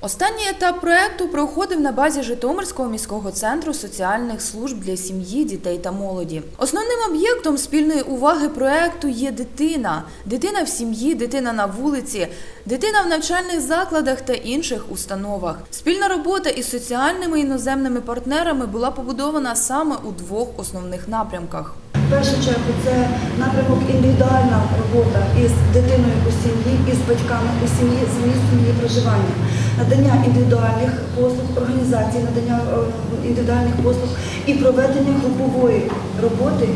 Останній етап проекту проходив на базі Житомирського міського центру соціальних служб для сім'ї, дітей та молоді. Основним об'єктом спільної уваги проекту є дитина. Дитина в сім'ї, дитина на вулиці, дитина в навчальних закладах та інших установах. Спільна робота із соціальними іноземними партнерами була побудована саме у двох основних напрямках. В чергу це напрямок індивідуальна робота із дитиною у сім'ї, із батьками у сім'ї з місцем її проживання, надання індивідуальних послуг, організації надання е, індивідуальних послуг і проведення групової роботи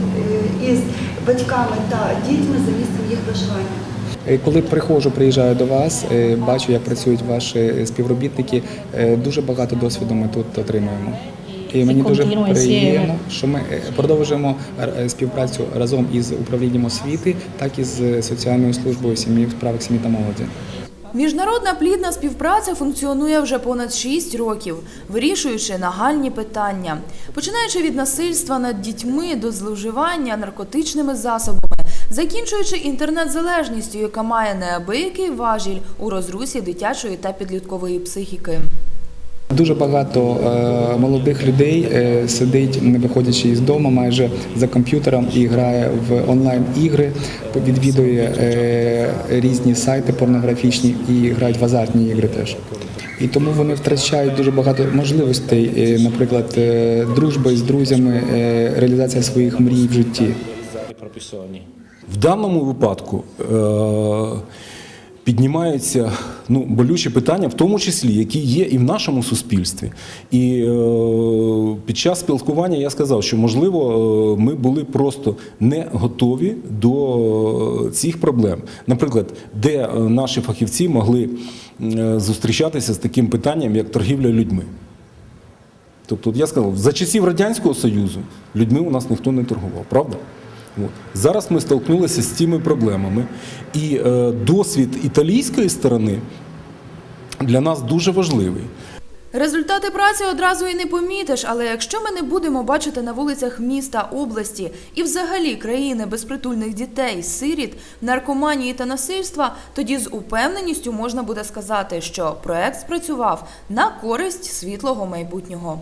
е, із батьками та дітьми за місцем їх проживання. Е, Коли приходжу, приїжджаю до вас, бачу, як працюють ваші співробітники. Дуже багато досвіду ми тут отримуємо. І мені дуже приємно, що ми продовжуємо співпрацю разом із управлінням освіти, так і з соціальною службою сім'ї в справах сім'ї та молоді. Міжнародна плідна співпраця функціонує вже понад 6 років, вирішуючи нагальні питання, починаючи від насильства над дітьми до зловживання наркотичними засобами, закінчуючи інтернет-залежністю, яка має неабиякий важіль у розрусі дитячої та підліткової психіки. Дуже багато е, молодих людей е, сидить, не виходячи із дому, майже за комп'ютером і грає в онлайн ігри, відвідує е, різні сайти порнографічні і грають в азартні ігри теж. І тому вони втрачають дуже багато можливостей, наприклад, дружби з друзями, реалізація своїх мрій в житті. В даному випадку е- піднімаються ну, болючі питання, в тому числі, які є і в нашому суспільстві. І е- під час спілкування я сказав, що можливо е, ми були просто не готові до е, цих проблем. Наприклад, де е, наші фахівці могли зустрічатися з таким питанням, як торгівля людьми. Тобто, я сказав, за часів Радянського Союзу людьми у нас ніхто не торгував, правда? Зараз ми столкнулися з цими проблемами. І е, досвід італійської сторони для нас дуже важливий. Результати праці одразу і не помітиш, але якщо ми не будемо бачити на вулицях міста, області і взагалі країни безпритульних дітей, сиріт, наркоманії та насильства, тоді з упевненістю можна буде сказати, що проект спрацював на користь світлого майбутнього.